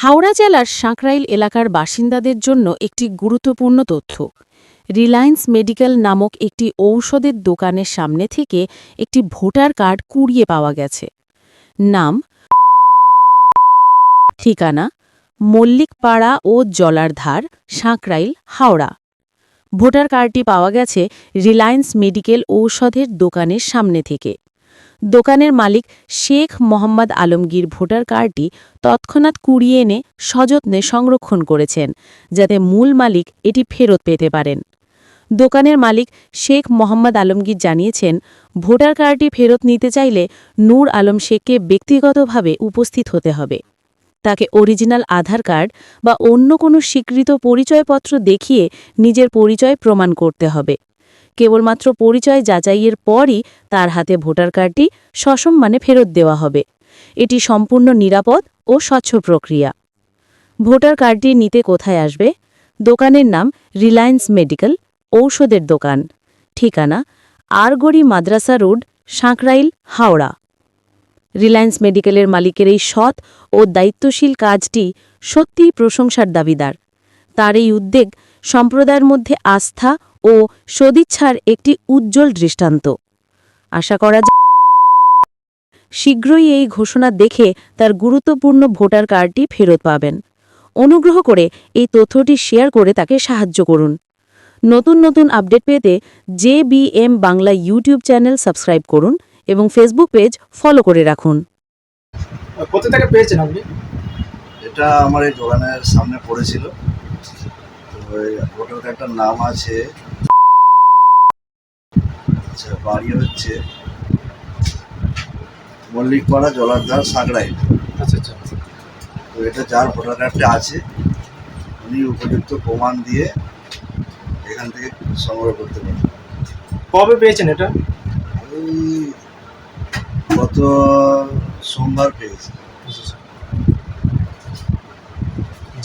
হাওড়া জেলার সাঁকরাইল এলাকার বাসিন্দাদের জন্য একটি গুরুত্বপূর্ণ তথ্য। রিলায়েন্স মেডিকেল নামক একটি ঔষধের দোকানের সামনে থেকে একটি ভোটার কার্ড কুড়িয়ে পাওয়া গেছে। নাম? ঠিকানা? মল্লিকপাড়া ও জলারধার, সাঁকরাইল, হাওড়া। ভোটার কার্ডটি পাওয়া গেছে রিলায়েন্স মেডিকেল ঔষধের দোকানের সামনে থেকে। দোকানের মালিক শেখ মোহাম্মদ আলমগীর ভোটার কার্ডটি তৎক্ষণাৎ কুড়িয়ে এনে সযত্নে সংরক্ষণ করেছেন, যাতে মূল মালিক এটি ফেরত পেতে পারেন। দোকানের মালিক শেখ মোহাম্মদ আলমগীর জানিয়েছেন, ভোটার কার্ডটি ফেরত নিতে চাইলে নূর আলম শেখকে ব্যক্তিগতভাবে উপস্থিত হতে হবে। তাকে অরিজিনাল আধার কার্ড বা অন্য কোনো স্বীকৃত পরিচয়পত্র দেখিয়ে নিজের পরিচয় প্রমাণ করতে হবে। কেবলমাত্র পরিচয় যাচাইয়ের পরই তার হাতে ভোটার কার্ডটি সসম্মানে ফেরত দেওয়া হবে। এটি সম্পূর্ণ নিরাপদ ও স্বচ্ছ প্রক্রিয়া। ভোটার কার্ডটি নিতে কোথায় আসবে? দোকানের নাম রিলায়েন্স মেডিকেল, ঔষধের দোকান। ঠিকানা আরগড়ি মাদ্রাসা রোড, সাঁকরাইল, হাওড়া। রিলায়েন্স মেডিকেলের মালিকের এই সৎ ও দায়িত্বশীল কাজটি সত্যিই প্রশংসার দাবিদার। তার এই উদ্বেগ সম্প্রদায়ের মধ্যে আস্থা ও সদিচ্ছার একটি উজ্জ্বল দৃষ্টান্ত। আশা করা যায় শীঘ্রই এই ঘোষণা দেখে তার গুরুত্বপূর্ণ ভোটার কার্ডটি ফেরত পাবেন। অনুগ্রহ করে এই তথ্যটি শেয়ার করে তাকে সাহায্য করুন। নতুন নতুন আপডেট পেতে J B M Bangla YouTube channel subscribe করুন এবং ফেসবুক পেজ ফলো করে রাখুন। কোথা থেকে পেয়েছেন আপনি? এটা আমার এই দোকানের সামনে পড়েছিল। এই ভোটার কার্ডটার নাম আছে। আচ্ছা বাড়ি হচ্ছে মল্লিকপাড়া জলারধার সাগড়াই আচ্ছা আচ্ছা। তো এটা যার ভোটার কার্ডটা আছে উনি উপযুক্ত প্রমাণ দিয়ে এখান থেকে সংগ্রহ করতে পারেন। কবে পেয়েছেন এটা? এই গত সোমবার পেয়েছি।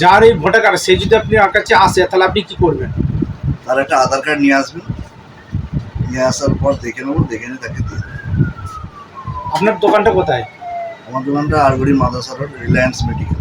যার এই ভোটার কার্ড সে যদি আপনি আমার কাছে আসে তাহলে আপনি কি করবেন? তাহলে একটা আধার কার্ড নিয়ে আসবেন। নিয়ে আসার পর দেখে নেব দেখে নিয়ে তাকে দিয়ে দেবো। আপনার দোকানটা কোথায়? আমার দোকানটা Arguri Madrasa road Reliance medical.